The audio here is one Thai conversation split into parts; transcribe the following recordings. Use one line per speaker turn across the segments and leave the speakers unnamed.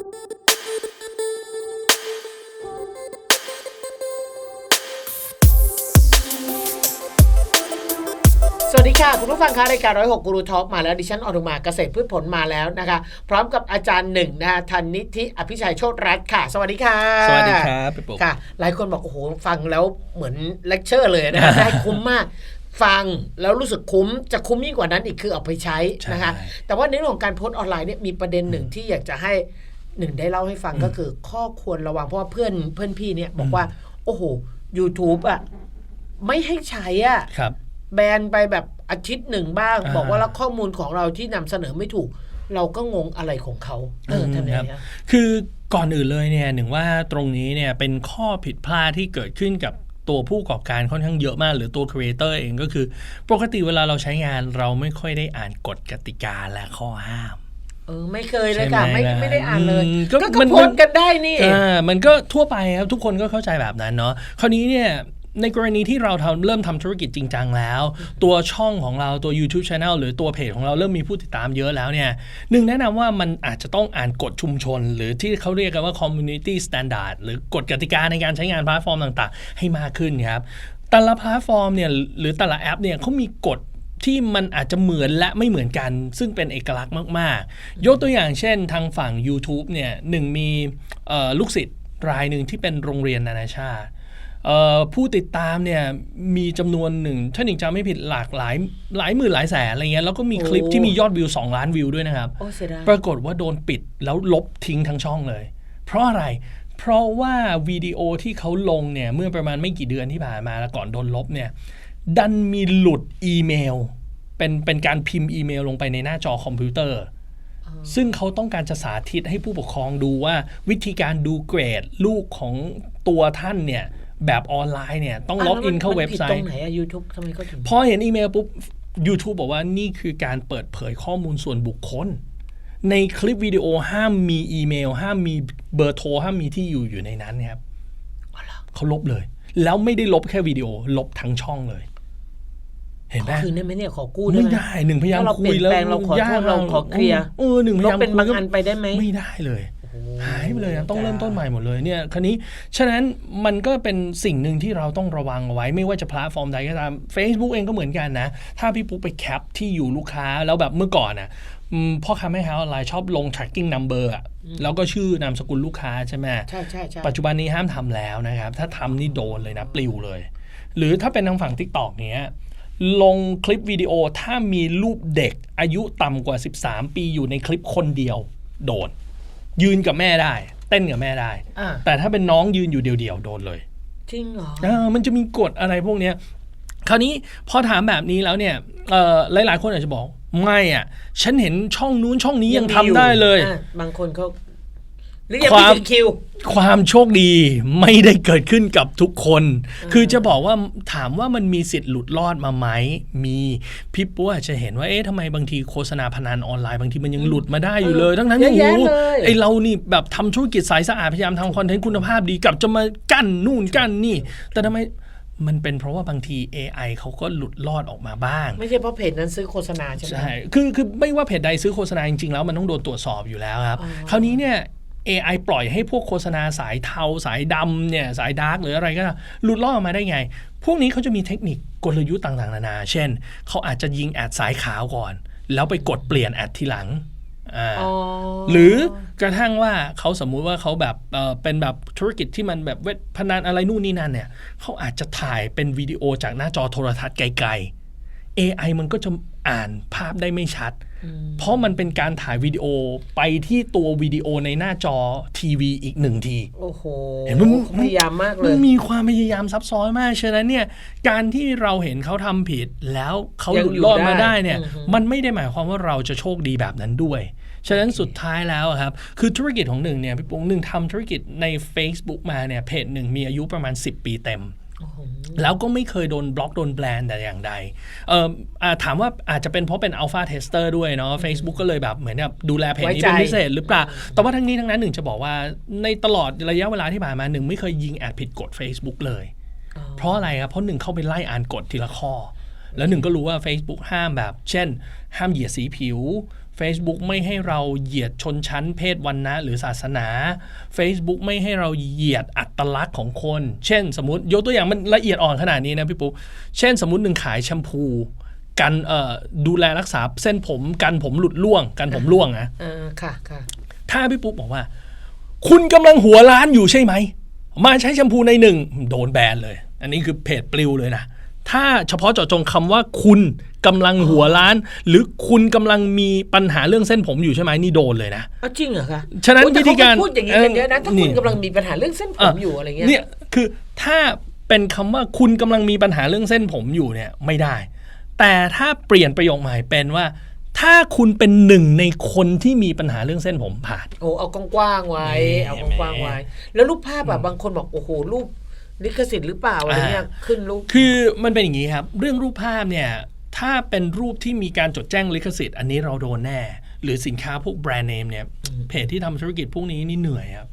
สวัสดีค่ะ คุณผู้ฟังคะรายการร้อยหกกูรูทอล์กมาแล้วดิฉันอนุมาเกษตรพืชผลมาแล้วนะคะ พร้อมกับอาจารย์หนึ่งนะคะทันนิธิอภิชัยโชตรัตน์ค่ะ สวัสดีค่ะ
สวัสดีครับพี่ปุ๊ก
ค่ะ หลายคนบอกโอ้โหฟังแล้วเหมือนเลคเชอร์เลยนะได้คุ้มมากฟังแล้วรู้สึกคุ้มจะคุ้มยิ่งกว่านั้นอีกคือเอาไปใช้นะคะ
ใช่
แต่ว่าในเรื่องของการโพสต์ออนไลน์เนี่ยมีประเด็นหนึ่งที่อยากจะให้ หนึ่งได้เล่าให้ฟังก็คือข้อควรระวังเพราะว่าเพื่อนเพื่อนพี่เนี่ย บอกว่า โอ้โห YouTube อะ ไม่ให้ใช้อะ
ครับ
แบนไปแบบอาทิตย์หนึ่งบ้าง
อ่า
บอกว่าแล้วข้อมูลของเราที่นำเสนอไม่ถูก เราก็งงอะไรของเขา เออทำไง
ครับ
ฮะ
คือก่อนอื่นเลยเนี่ยหนึ่งว่าตรงนี้เนี่ยเป็นข้อผิดพลาดที่เกิดขึ้นกับตัวผู้ประกอบการค่อนข้างเยอะมาก หรือตัวครีเอเตอร์เองก็คือ ปกติเวลาเราใช้งานเราไม่ค่อยได้อ่านกฎกติกาและข้อห้าม
เออไม่เคยเลยค่ะ
ใช่ไหม
ไม่
ล่ะ
ไม่ได้อ่านเลย
อืม
ก็
ก็
ก็
มัน
โพสต์กันได้นี่
อ่ามันก็ทั่วไปครับทุกคนก็เข้าใจแบบนั้นเนาะคราวนี้เนี่ยในกรณีที่เราทำเริ่มทำธุรกิจจริงจังแล้ว ตัวช่องของเราตัว YouTube Channel หรือตัวเพจของเราเริ่มมีผู้ติดตามเยอะแล้วเนี่ยหนึ่งแนะนำว่ามันอาจจะต้องอ่านกฎชุมชน หรือที่เขาเรียกกันว่า Community Standard หรือกฎกติกาในการใช้งานแพลตฟอร์มต่างๆ ให้มากขึ้นครับแต่ละแพลตฟอร์มเนี่ยหรือแต่ละแอปเนี่ยเขามีกฎ ที่มันอาจจะเหมือนและไม่เหมือนกัน ซึ่งเป็นเอกลักษณ์มาก ๆ ยกตัวอย่างเช่นทางฝั่ง YouTube เนี่ยหนึ่งมีเอ่อลูกศิษย์รายหนึ่งที่เป็นโรงเรียนนานาชาติเอ่อผู้ติดตามเนี่ยมีจำนวนหนึ่งถ้าหนิงจำไม่ผิดหลากหลายหลายหมื่นหลายแสนอะไรเงี้ยแล้วก็มีคลิป
โอ้
ที่มียอดวิว 2 ล้านวิวด้วยนะครับ
โอ้เสียดาย
ปรากฏว่าโดนปิดแล้วลบทิ้งทั้งช่องเลย เพราะอะไรเพราะว่าวิดีโอที่เขาลงเนี่ยเมื่อประมาณไม่กี่เดือนที่ผ่านมาแล้วก่อนโดนลบเนี่ย ดันมีหลุดอีเมล เป็นเป็นการพิมพ์อีเมลลงไปในหน้าจอคอมพิวเตอร์ ซึ่งเขาต้องการจะสาธิตให้ผู้ปกครองดูว่าวิธีการดูเกรดลูกของตัวท่านเนี่ย แบบออนไลน์เนี่ย ต้องล็อกอินเข้าเว็บไซ
ตรง
ต์
ไหนอะยูทูบทำไมเขาถึง
พอเห็นอีเมลปุ๊บ YouTube บอกว่านี่คือการเปิดเผยข้อมูลส่วนบุคคล ในคลิปวิดีโอห้ามมีอีเมล ห้ามมีเบอร์โทรห้ามมีที่อยู่อยู่ในนั้นครับ
อ๋อเหรอ
เขาลบเลย แล้วไม่ได้ลบแค่วิดีโอลบทั้งช่องเลย เห็น
ข
ไหม
อคืนได้ไหมเนี่ยขอกู้ได้
ไม่
ไหม
ได้หนึ่งพยายาม
ถ้าเรา
คุยแล้ว
เปลี่ยนแปลงเราขอโทษ
ยก
เราขอเคลียร์
เออหนึ่งพ
ล
ยา
บ
ยาม
เป็นบาง
คุย
อันไปได้ไหม
ไม่ได้เลย
โอ้โห
หายไปเลยอะต้องเริ่มต้นใหม่หมดเลยเนี่ยคราวนี้ฉะนั้นมันก็เป็นสิ่งหนึ่งที่เราต้องระวังเอาไว้ไม่ว่าจะแพลตฟอร์มใดก็ตาม Facebook เองก็เหมือนกันนะ ถ้าพี่ปุ๊กไปแคปที่อยู่ลูกค้าแล้วแบบเมื่อก่อนอะอืมพ่อค้าแม่ค้าออนไลน์ชอบลง tracking number อะแล้วก็ชื่อนามสกุลลูกค้าใช่ไหม
ใช่ใช่ใช่
ปัจจุบันนี้ห้ามทำแล้วนะครับ ถ้าทำนี่โดนเลยนะปลิวเลย หรือถ้าเป็นทางฝั่ง TikTok เนี้ย ลงคลิปวิดีโอถ้ามีรูปเด็กอายุต่ำกว่า 13 ปีอยู่ในคลิปคนเดียว โดน ยืนกับแม่ได้ เต้นกับแม่ได้
อ่า
แต่ถ้าเป็นน้องยืนอยู่เดียวๆโดนเลย
จริงเหรอ
เออมันจะมีกฎอะไรพวกเนี้ยคราวนี้พอถามแบบนี้แล้วเนี่ยเออหลายๆ คนอาจจะบอก ไม่อะ ฉันเห็นช่องนู้นช่องนี้ยังทำได้เลย
อะบางคนเขา หรือยัง
ค
ไม่
วาม
ถึงคิว
ความโชคดีไม่ได้เกิดขึ้นกับทุกคน คือจะบอกว่าถามว่ามันมีสิทธิ์หลุดรอดมาไหม มีพี่ปัวอาจจะเห็นว่าเอ๊ะทำไมบางทีโฆษณาพนันออนไลน์บางทีมันยังหลุดมาได้อยู่เลย
เออ
ทั้งนั้น
เยอะ
โอ้
แยะ
โห
เลย
ไอเรานี่แบบทำธุรกิจสายสะอาดพยายามทำคอนเทนต์คุณภาพดีกลับจะมากั้นนู่นกั้นนี่ แต่ทำไมมันเป็นเพราะว่าบางที AI เขาก็หลุดรอดออกมาบ้าง
ไม่ใช่เพราะเพจนั้นซื้อโฆษณาใช่ไหม
ใช่คือคือไม่ว่าเพจใดซื้อโฆษณาจริงๆแล้วมันต้องโดนตรวจสอบอยู่แล้วครับ
อ๋อ
คราวนี้เนี่ย AI ปล่อยให้พวกโฆษณาสายเทาสายดำเนี่ยสายดาร์กหรืออะไรก็ตามหลุดล่อดออกมาได้ไง พวกนี้เขาจะมีเทคนิคกลยุทธ์ต่างๆ นานา เช่น เขาอาจจะยิงแอดสายขาวก่อน แล้วไปกดเปลี่ยนแอดทีหลังอ่า
อ๋อ
หรือกระทั่งว่าเขาสมมุติว่าเขาแบบเอ่อเป็นแบบธุรกิจที่มันแบบเวทพนันอะไรนู่นนี่นั่นเนี่ยเขาอาจจะถ่ายเป็นวิดีโอจากหน้าจอโทรทัศน์ไกล ๆ AI มันก็จะ อ่านภาพได้ไม่ชัด เพราะมันเป็นการถ่ายวิดีโอไปที่ตัววิดีโอในหน้าจอทีวีอีกหนึ่งที
โอ้โห
เห็นมัน
พยายามมากเล
มัน
ย
มีความพยายามซับซ้อนมาก ฉะนั้นเนี่ย การที่เราเห็นเขาทำผิดแล้วเขาหลุดรอดมาได้เนี่ย
ยังอยู่ได้อือฮึ
มันไม่ได้หมายความว่าเราจะโชคดีแบบนั้นด้วยฉะนั้นสุดท้ายแล้วอะครับ คือธุรกิจของหนึ่งเนี่ยพี่ปุ๊งหนึ่งทำธุรกิจใน Facebook มาเนี่ยเพจหนึ่งมีอายุประมาณ 10 ปีเต็ม
โอ้โห
แล้วก็ไม่เคยโดนบล็อกโดนแบนแต่อย่างใดเอ่ออ่าถามว่าอาจจะเป็นเพราะเป็นอัลฟาเทสเตอร์ด้วยเนาะ Facebook ก็เลยแบบเหมือนแบบดูแลเพจนี้
ไว้ใจ
เป็นพิเศษหรือเปล่า แต่ว่าทั้งนี้ทั้งนั้นหนึ่งจะบอกว่าในตลอดระยะเวลาที่ผ่านมาหนึ่งไม่เคยยิงแอดผิดกฎ Facebook เลย
อ๋อ
เพราะอะไรครับเพราะหนึ่งเข้าไปไล่อ่านกฎทีละข้อ แล้วหนึ่งก็รู้ว่า Facebook ห้ามแบบ เช่น ห้ามเหยียดสีผิว Facebook ไม่ให้เราเหยียดชนชั้นเพศวันนะหรือศาสนา Facebook ไม่ให้เราเหยียดอัตลักษณ์ของคน เช่น สมมติยกตัวอย่างมันละเอียดอ่อนขนาดนี้นะพี่ปุ๊เช่น สมมติหนึ่งขายแชมพูกันเอ่อดูแลรักษาเส้นผมกันผมหลุดร่วง กันผมร่วงนะ
อ่าค่ะค่ะ
ถ้าพี่ปุ๊บอกว่า คุณกำลังหัวล้านอยู่ใช่ไหม มาใช้แชมพูในหนึ่งโดนแบนเลย อันนี้คือเพจปลิวเลยนะ ถ้าเฉพาะเจาะจงคำว่าคุณกำลังหัวล้าน หรือคุณกำลังมีปัญหาเรื่องเส้นผมอยู่ใช่ไหมนี่โดนเลยนะ
เอาจริงเหรอคะ
ฉะนั้น
โอ้แต่
วิธีการ
เขพูดอย่างนี้กันเยอะนะถ้า
เอ่อ
คุณ
นี่
กำลังมีปัญหาเรื่องเส้นผมอยู่อะไรเงี้ย
เนี่ยคือถ้าเป็นคำว่าคุณกำลังมีปัญหาเรื่องเส้นผมอยู่เนี่ยไม่ได้ แต่ถ้าเปลี่ยนประโยคใหม่เป็นว่าถ้าคุณเป็นหนึ่งในคนที่มีปัญหาเรื่องเส้นผมผ่าน
โอ้เอากว้างๆไว้
นี่
เอากว้างๆไว้ แล้วรูปภาพแบบบางคนบอกโอ้โหรูป ลิขสิทธิ์หรือเปล่าอะไรเงี้ย
อ่า
ขึ้นรูป
คือมันเป็นอย่างนี้ครับ เรื่องรูปภาพเนี่ยถ้าเป็นรูปที่มีการจดแจ้งลิขสิทธิ์อันนี้เราโดนแน่ หรือสินค้าพวกแบรนด์เนมเนี่ยเพจที่ทำธุรกิจพวกนี้นี่เหนื่อยครับ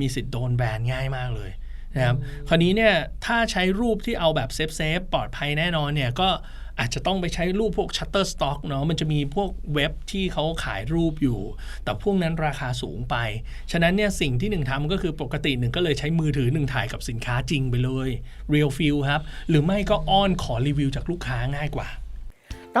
มีสิทธิ์โดนแบนง่ายมากเลยนะครับคราวนี้เนี่ยถ้าใช้รูปที่เอาแบบเซฟเซฟปลอดภัยแน่นอนเนี่ยก็ อาจจะต้องไปใช้รูปพวก Shutterstock เนาะมันจะมีพวกเว็บที่เขาขายรูปอยู่ แต่พวกนั้นราคาสูงไป ฉะนั้นเนี่ยสิ่งที่หนึ่งทำก็คือปกติหนึ่งก็เลยใช้มือถือหนึ่งถ่ายกับสินค้าจริงไปเลย Real Feel ครับ หรือไม่ก็อ้อนขอรีวิวจากลูกค้าง่ายกว่า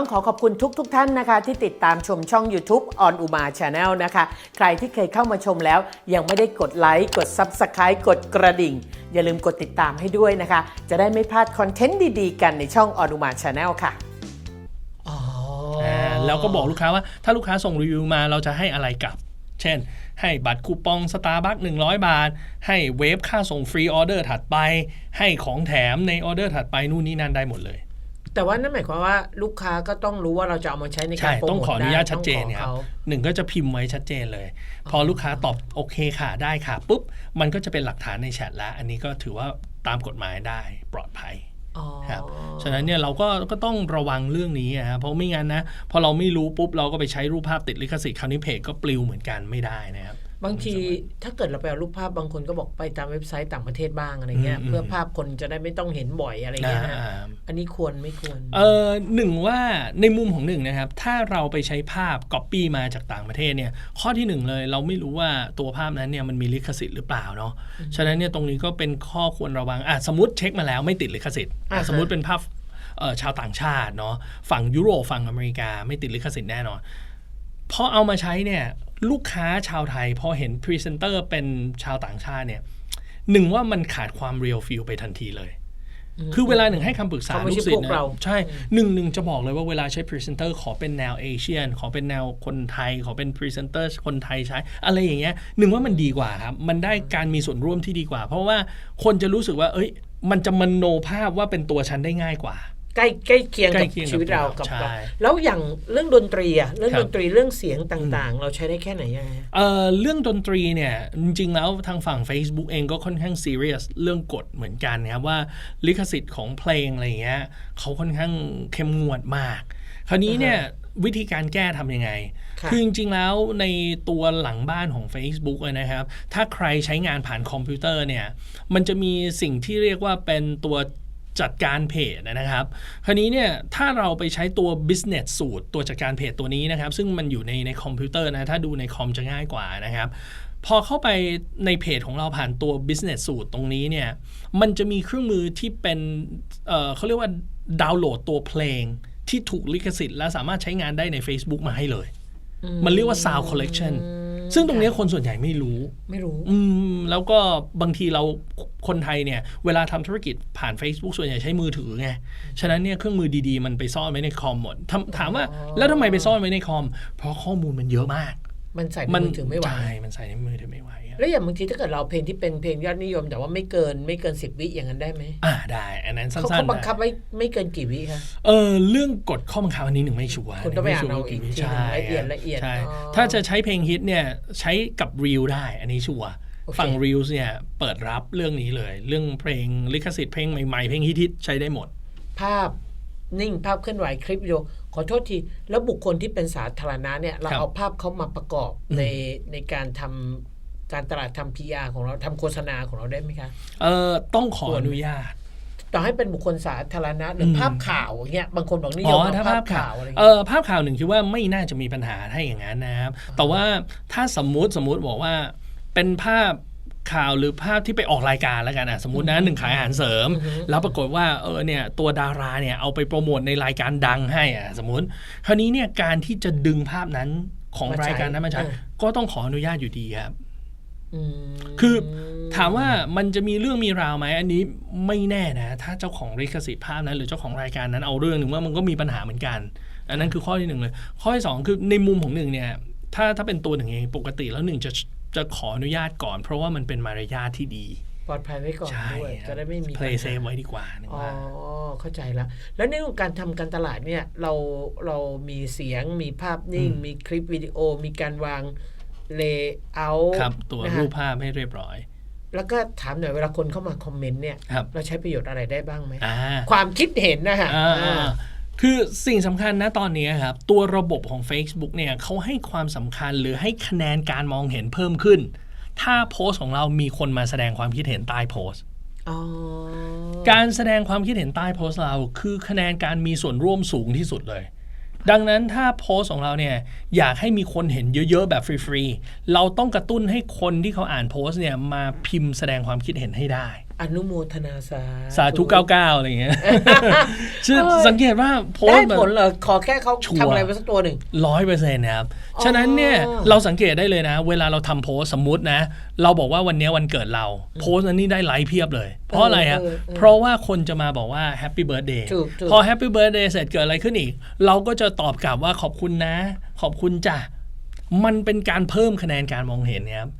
ต้องขอขอบคุณทุกทท่านนะคะ ที่ติดตามชมช่อง YouTube on Uma Channel นะคะ ใครที่เคยเข้ามาชมแล้ว ยังไม่ได้กดไลค์กด Subscribe กดกระดิ่ง อย่าลืมกดติดตามให้ด้วยนะคะ จะได้ไม่พลาดคอนเทนต์ดีๆ กันในช่อง on Uma Channel ค่ะอ๋ออ
อ่าแล้วก็บอกลูกค้าว่าถ้าลูกค้าส่งรีวิวมาเราจะให้อะไรกลับ เช่น ให้บัตรคูปองสตาร์บัค100บาท ให้เวฟค่าส่งฟรีออเดอร์ถัดไป ให้ของแถมในออเดอร์ถัดไปนู่นนี่นั่นได้หมดเลย
แต่ว่านั่นหมายความว่าลูกค้าก็ต้องรู้ว่าเราจะเอามาใช้ในการ
ใช่
โปรโมท
ต้องขออนุญาต
ไชั
ดเจน
ต้องขอ
ครับ
เขา
หนึ่งก็จะพิมพ์ไว้ชัดเจนเลย พอลูกค้าตอบโอเคค่ะได้ค่ะปุ๊บมันก็จะเป็นหลักฐานในแชทแล้ว อันนี้ก็ถือว่าตามกฎหมายได้ปลอดภัย
อ๋อ
ครับฉะนั้นเนี่ยเราก็ก็ต้องระวังเรื่องนี้อะครับเพราะไม่งั้นนะพอเราไม่รู้ปุ๊บเราก็ไปใช้รูปภาพติดลิขสิทธิ์คราวนี้เพจก็ปลิวเหมือนกันไม่ได้นะครับ
บางทีถ้าเกิดเราไปเอารูปภาพบางคนก็บอกไปตามเว็บไซต์ต่างประเทศบ้างอะไรเงี้ย
อืม
เพื่อภาพคนจะได้ไม่ต้องเห็นบ่อยอะไรเงี้ยนะ
อ่า
อันนี้ควรไม่ควร
เออหนึ่งว่าในมุมของหนึ่งนะครับ ถ้าเราไปใช้ภาพก๊อปปี้มาจากต่างประเทศเนี่ย ข้อที่หนึ่งเลยเราไม่รู้ว่าตัวภาพนั้นเนี่ยมันมีลิขสิทธิ์หรือเปล่าเนาะฉะนั้นเนี่ยตรงนี้ก็เป็นข้อควรระวังอะสมมติเช็คมาแล้วไม่ติดลิขสิทธิ์อะ
อ่าฮะ
สมมติเป็นภาพเอ่อชาวต่างชาติเนาะฝั่งยุโรปฝั่งอเมริกาไม่ติดลิขสิทธิ์แน่นอนพอเอามาใช้เนี่ย ลูกค้าชาวไทยพอเห็นพรีเซนเตอร์เป็นชาวต่างชาติเนี่ยหนึ่งว่ามันขาดความเรียลฟิลไปทันทีเลย คือเวลาหนึ่งให้คำปรึกษา
เขาไม่
ลู
ใช่
กศิษย์
พวกเรา
นะใช่หนึ่งหนึ่งจะบอกเลยว่าเวลาใช้พรีเซนเตอร์ขอเป็นแนวเอเชียน ขอเป็นแนวคนไทย ขอเป็นพรีเซนเตอร์คนไทยใช้ อะไรอย่างเงี้ยหนึ่งว่ามันดีกว่าครับ มันได้การมีส่วนร่วมที่ดีกว่า เพราะว่าคนจะรู้สึกว่า เอ้ย มันจะมโนภาพว่าเป็นตัวฉันได้ง่ายกว่า
ใกล้ใกล้เคียง
ใกล้
กับ
เคียงกับ
ชีวิตเรากับ
ใช่
กับแล้วอย่างเรื่องดนตรีอะเรื่อง
ครับ
ดนตรีเรื่องเสียงต่างๆ เราใช้ได้แค่ไหนยังไง
เอ่อเรื่องดนตรีเนี่ยจริงๆแล้วทางฝั่ง Facebook เองก็ค่อนข้างซีเรียสเรื่องกฎเหมือนกันนะครับว่าลิขสิทธิ์ของเพลงอะไรอย่างเงี้ยเขาค่อนข้างเข้มงวดมาก คราวนี้เนี่ยวิธีการแก้ทำยังไง
ค่ะ
คือจริงๆ แล้วในตัวหลังบ้านของ Facebook อะนะครับ ถ้าใครใช้งานผ่านคอมพิวเตอร์เนี่ย มันจะมีสิ่งที่เรียกว่าเป็นตัว จัดการเพจนะครับ คราวนี้เนี่ยถ้าเราไปใช้ตัว business สูตรตัวจัดการเพจตัวนี้นะครับ ซึ่งมันอยู่ในในคอมพิวเตอร์นะถ้าดูในคอมจะง่ายกว่านะครับพอเข้าไปในเพจของเราผ่านตัว business สูตรตรงนี้เนี่ย มันจะมีเครื่องมือที่เป็นเอ่อเขาเรียกว่าดาวน์โหลดตัวเพลงที่ถูกลิขสิทธิ์และสามารถใช้งานได้ใน Facebook มาให้เลย มันเรียกว่า sound collection ซึ่งตรงเนี้ยคนส่วนใหญ่ไม่รู้
ไม่รู้
อืมแล้วก็บางทีเราคนไทยเนี่ย เวลาทำธุรกิจผ่าน Facebook ส่วนใหญ่ใช้มือถือไง ฉะนั้นเนี่ยเครื่องมือดีๆ มันไปซ่อนไว้ในคอมหมดถามถามว่า แล้วทำไมไปซ่อนไว้ในคอม เพราะข้อมูลมันเยอะมาก
มันใส่ในมือถือไม่ไหว
ใช่มันใส่ในมือถือไม่ไหวอะ
แล้วอย่างบางทีถ้าเกิดเราเพลงที่เป็นเพลงยอดนิยม แต่ว่าไม่เกินไม่เกินสิบวิอย่างนั้นได้ไหม
อ่าได้ อันนั้นสั้
เขา
น
เขา
ๆ
บังคับ
นะ
ไว้ไม่เกินกี่วิคะ
เออเรื่องกฎข้อบังคับอันนี้หนึ่งไม่ชัวร์
คุณต้องไปอ่าน
ม่ชัวร์
เอาอีก
วิ
ทีหนึ่ง
ใช่
ละเอียดละเอียด
ใช่
อ๋อ
ถ้าจะใช้เพลงฮิตเนี่ยใช้กับรีลได้ อันนี้ชัวร์
โอเค
ฝั่งรีลเนี่ยเปิดรับเรื่องนี้เลย เรื่องเพลงลิขสิทธิ์เพลงใหม่ๆเพลงฮิตๆใช้ได้หมด
ภาพนิ่งภาพเคลื่อนไหวคลิปวิดีโอ ขอโทษที แล้วบุคคลที่เป็นสาธารณะเนี่ย เรา
ครับ
เอาภาพเขามาประกอบในในการทำการตลาดทำ PR ของเราทำโฆษณาของเราได้ไหมคะ
เอ่อต้องขอ
ควร
อนุญาต
ต่อให้เป็นบุคคลสาธารณะหรืออ
ม
ภาพข่าวอย่างเงี้ยบางคนบอกนิย
อ๋
ม
อ
เอา
ถ้า
ภา
ภา
พ
พ
ข่า
ข่าวว
อะไร
เอ
เงี้ย
อภาพข่าวหนึ่งคิดว่าไม่น่าจะมีปัญหาถ้าอย่างนั้นนะครับแต่ว่าถ้าสมมุติสมมุติบอกว่าเป็นภาพ ข่าวหรือภาพที่ไปออกรายการแล้วกันอะสมมตินะหนึ่งขายอาหารเสริม แล้วปรากฏว่าเออเนี่ยตัวดาราเนี่ยเอาไปโปรโมทในรายการดังให้อะสมมติ คราวนี้เนี่ยการที่จะดึงภาพนั้นของ
มาใช้
รายการนั้นมาใช้
เออ
ก็ต้องขออนุญาตอยู่ดีครับ
อืม
คือถามว่ามันจะมีเรื่องมีราวไหมอันนี้ไม่แน่นะ ถ้าเจ้าของลิขสิทธิ์ภาพนั้น หรือเจ้าของรายการนั้นเอาเรื่องหนึ่งว่ามันก็มีปัญหาเหมือนกัน อันนั้นคือข้อที่หนึ่งเลย ข้อที่สองคือในมุมของหนึ่งเนี่ยถ้าถ้าเป็นตัวหนึ่งเองปกติแล้วหนึ่งจะ จะขออนุญาตก่อน เพราะว่ามันเป็นมารยาทที่ดี
ปลอดภัยไว้ก่อน
ใช่
ด้วย
ครับ
จะได้ไม่มี
play
ปัญหา
safe ไว้ดีกว่านึก
อ๋อ
ว่า
เข้าใจแล้ว แล้วในเรื่องของการทำการตลาดเนี่ยเราเรามีเสียงมีภาพนิ่ง
อืม
มีคลิปวิดีโอ มีการวางเลเยอร์
ครับตัวรูปภาพให้เรียบร้อย
แล้วก็ถามหน่อยเวลาคนเข้ามาคอมเมนต์เนี่ย
ครับ
เราใช้ประโยชน์อะไรได้บ้างไหม
อ่า
ความคิดเห็นนะฮะ
อ่า
อ่า
คือสิ่งสำคัญนะตอนนี้ครับ ตัวระบบของ Facebook เนี่ยเขาให้ความสำคัญหรือให้คะแนนการมองเห็นเพิ่มขึ้น ถ้าโพสต์ของเรามีคนมาแสดงความคิดเห็นใต้โพสต์
อ๋อ
การแสดงความคิดเห็นใต้โพสต์เรา คือคะแนนการมีส่วนร่วมสูงที่สุดเลย ดังนั้นถ้าโพสต์ของเราเนี่ยอยากให้มีคนเห็นเยอะๆ แบบฟรีๆ เราต้องกระตุ้นให้คนที่เขาอ่านโพสต์เนี่ยมาพิมพ์แสดงความคิดเห็นให้ได้
อนุโมทนาสา
สาธุ99 อะไรอย่างเงี้ยซึ่ง
เอ้ย
สังเกตว่าโพส
ได้
ต์แบบ
ผลเหรอขอแค่เขา
ชัวร์
ทำอะไรไปสักตัวหนึ่ง
ร้อยเปอร์เซ็นต์นะครับ
อ๋อ
ฉะนั้นเนี่ยเราสังเกตได้เลยนะ เวลาเราทำโพสต์สมมุตินะ เราบอกว่าวันนี้วันเกิดเรา โพสต์อันนี้ได้ไลค์เพียบเลย เพราะอะไรครับ
เออเออเออ
เพราะว่าคนจะมาบอกว่าแฮปปี้เบิร์ดเดย์
ถูกถูก
พอแฮปปี้เบิร์ดเดย์เสร็จเกิดอะไรขึ้นอีก เราก็จะตอบกลับว่าขอบคุณนะ ขอบคุณจ้ะมันเป็นการเพิ่มคะแนนการมองเห็นเนะครับ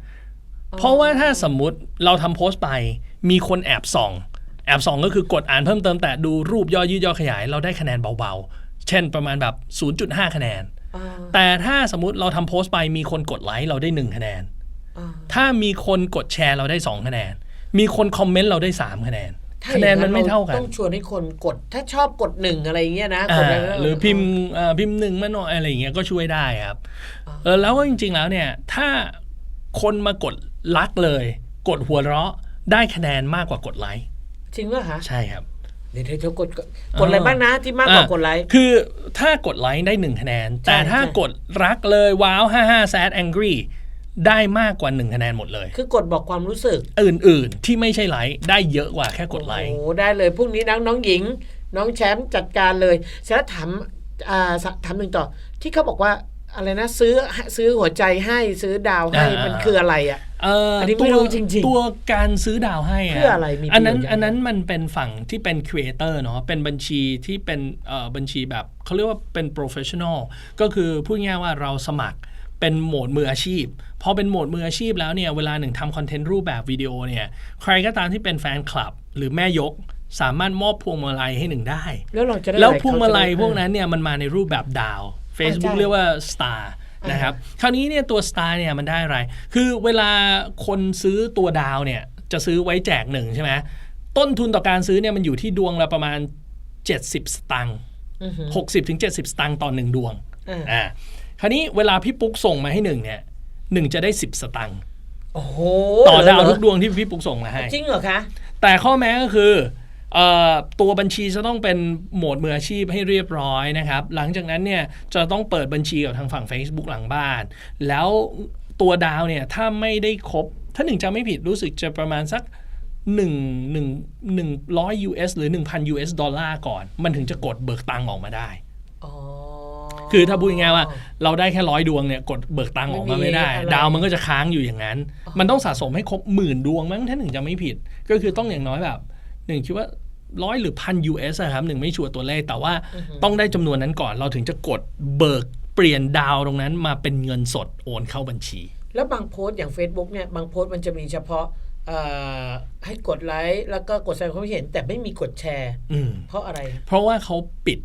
เพราะว่าถ้าสมมุติเราทำโพสต์ไป มีคนแอบส่อง แอบส่องก็คือกดอ่านเพิ่มเติมแต่ดูรูปย่อยืดย่อขยาย เราได้คะแนนเบาๆ เช่นประมาณแบบ 0.5 คะแนน
อ่า
แต่ถ้าสมมติเราทำโพสต์ไปมีคนกดไลค์เราได้ 1 คะแนน
อ่า
ถ้ามีคนกดแชร์เราได้ 2 คะแนน มีคนคอมเมนต์เราได้ 3 คะแนน
ถ้า
คะแนนมันไม่เท่ากัน
ต้องชวนให้คนกดถ้าชอบกดหนึ่งอะไรอย่างเงี้ยนะก
อ่า
ดะไห
รือพิมพ์อ่าพิมพ์หนึ่งมาหน่อยอะไรอย่างเงี้ยก็ช่วยได้ครับเออแล้วก็จริง ๆแล้วเนี่ย ถ้าคนมากดลักเลย กดหัวเราะ ได้คะแนนมากกว่ากดไลค์
จริงป่ะคะ
ใช่ครับ
เดี๋ยวเดี๋ยวกดกดกดอะไรบ้างนะที่มากกว่ากดไลค์
คือถ้ากดไลค์ได้หนึ่งคะแนน แต่ถ้า
ใช่
กดรักเลยว้าว55 sad angry ได้มากกว่า1คะแนนหมดเลย
คือกดบอกความรู้สึก
อื่น ๆ ที่ไม่ใช่ไลค์ได้เยอะกว่าแค่กดไลค์
โอ้โหได้เลยพรุ่งนี้น้องน้องหญิง น้องแชมป์จัดการเลยเสร็จแล้วถามอ่าสถามหนึ่งต่อที่เขาบอกว่า อะไรนะซื้อซื้อหัวใจให้ซื้อดาวให้
อ่ามั
มันคืออะไรอะ
เอ่ออน
นี้ไม่
ตัว
รู้จริงๆ
ตัวการซื้อดาวให้
เพื่ออะไรมีประโยชน์
อันนั้น
ยังไง
อันนั้นมันเป็นฝั่งที่เป็นครีเอเตอร์เนาะเป็นบัญชีที่เป็นเอ่อบัญชีแบบเขาเรียกว่าเป็น professional ก็คือพูดง่ายๆว่าเราสมัครเป็นโหมดมืออาชีพพอเป็นโหมดมืออาชีพแล้วเนี่ยเวลาหนึ่งทำคอนเทนต์รูปแบบวิดีโอเนี่ยใครก็ตามที่เป็นแฟนคลับหรือแม่ยกสามารถมอบพวงมาลัยให้หนึ่งได้
แล้วเราจะได้
แล้ว
อะไร
พวงมาลัย
เขจะได้
พวกนั้นเนี่ยมันมาในรูปแบบดาว Facebook
ใช่
เรียกว่า Star นะครับ คราวนี้เนี่ยตัว Star เนี่ยมันได้อะไร คือเวลาคนซื้อตัวดาวเนี่ยจะซื้อไว้แจกหนึ่งใช่ไหมต้นทุนต่อการซื้อเนี่ยมันอยู่ที่ดวงละประมาณ 70 สตังค์
อือหือ
60ถึง70สตังค์ต่อหนึ่งดวง
อ่า
อ่าคราวนี้เวลาพี่ปุ๊กส่งมาให้หนึ่งเนี่ยหนึ่งจะได้10สตังค์
โอ้โห
ต่อดาว
เหร
ทุกดวงที่พี่ปุ๊กส่งมาให้
จริงเหรอคะ
แต่ข้อแม้ก็คือเอ่อ ตัวบัญชีจะต้องเป็นโหมดมืออาชีพให้เรียบร้อยนะครับ หลังจากนั้นเนี่ยจะต้องเปิดบัญชีกับทางฝั่ง Facebook หลังบ้าน แล้วตัวดาวเนี่ยถ้าไม่ได้ครบ ถ้าหนึ่งจะไม่ผิดรู้สึกจะประมาณสัก1 1 100 US หรือ 1,000 US ดอลลาร์ก่อน มันถึงจะกดเบิกตังค์ออกมาได้
อ๋อ
คือถ้าพูดง่ายๆว่า เราได้แค่ร้อยดวงเนี่ยกดเบิกตังค์ออกมาไม่ได้
ไม่มีอะไร
ดาวมันก็จะค้างอยู่อย่างนั้น มันต้องสะสมให้ครบหมื่นดวงมั้งถ้าหนึ่งจะไม่ผิด ก็คือต้องอย่างน้อยแบบ หนึ่งคิดว่าร้อยหรือพัน US อะครับหนึ่งไม่ชัวร์ตัวเลขแต่ว่าต้องได้จำนวนนั้นก่อนเราถึงจะกดเบิกเปลี่ยนดาวตรงนั้นมาเป็นเงินสดโอนเข้าบัญชี
แล้วบางโพสต์อย่าง Facebook เนี่ยบางโพสต์มันจะมีเฉพาะเอ่อให้กดไลค์แล้วก็กดแสดงความคิดเห็น แต่ไม่มีกดแชร์
อืม
เพราะอะไร
เพราะว่าเขาปิด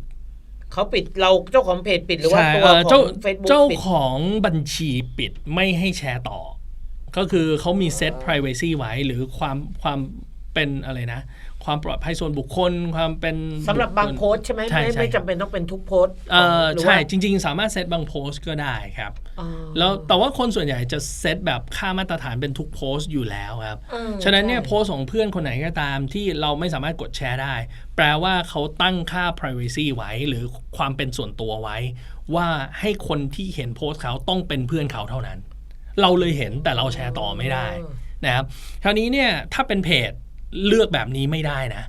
เขาปิดเราเจ้าของเพจปิดหรือว่า
ใช่
ตัว
เอ่อ
ขอ
เจ้าง
Facebook
เจ้า
ปิด
ของบัญชีปิดไม่ให้แชร์ต่อ ก็คือเขามีเซต privacy ไว้หรือความความเป็นอะไรนะ ความปลอดภัยส่วนบุคคลความเป็น
สำหรับบางโพสต์ใช่ไหม
ใช่
ไม่
ใช่
ไม่จำเป็นต้องเป็นทุกโพสต์
เออ
หรือ
ใช่
ว่า
จริง ๆ สามารถเซตบางโพสต์ก็ได้ครับ
อ๋อ
แล้วแต่ว่าคนส่วนใหญ่จะเซตแบบค่ามาตรฐานเป็นทุกโพสต์อยู่แล้วครับ
เออ
ฉะนั้นเนี่ย
ใช่
โพสต์ของเพื่อนคนไหนก็ตามที่เราไม่สามารถกดแชร์ได้ แปลว่าเขาตั้งค่า privacy ไว้หรือความเป็นส่วนตัวไว้ ว่าให้คนที่เห็นโพสต์เขาต้องเป็นเพื่อนเขาเท่านั้น เราเลยเห็นแต่เราแชร์ต่อไม่ได้นะครับคราวนี้เนี่ยถ้าเป็นเพจ เลือกแบบนี้ไม่ได้นะ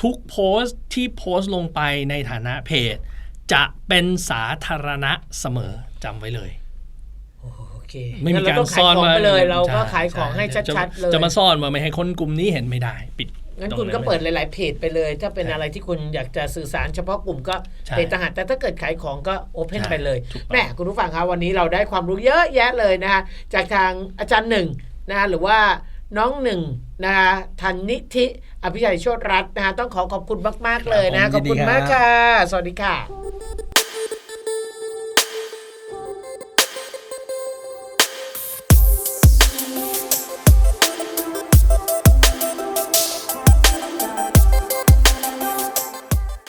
ทุกโพสต์ที่โพสต์ลงไปในฐานะเพจ จะเป็นสาธารณะเสมอจำไว้เลย
โอเค
ไม่มี
งั้น
การ
เต้อง
ซ่อน
ขายของ
มา
ไปเลย เราก็
ใช่
ขายของให้
ช่
ชัดๆเลย
จะมาซ่อนมาไม่ให้คนกลุ่มนี้เห็นไม่ได้ปิด
งั้น
ตรง
คุณก็
ไม่
เปิดหลาย ๆ เพจไปเลย ถ้าเป็นอะไรที่คุณอยากจะสื่อสารเฉพาะกลุ่มก็
ใช่
เพจต่างหากแต่ถ้าเกิดขายของก็โอเพน
ใช่
ไปเลย
ถูกต้อง
แม่คุณผู้ฟังครับวันนี้เราได้ความรู้เยอะแยะเลยนะคะจากทางอาจารย์หนึ่งนะคะหรือว่าน้องหนึ่ง นะคะทันนิธิอภิชัยโชติรัตน์นะคะต้องขอขอบคุณมาก ๆ เลยนะ
ครับผม
ขอบคุณ
ยินดีครับ
มากค่ะ สวัสดีค่ะ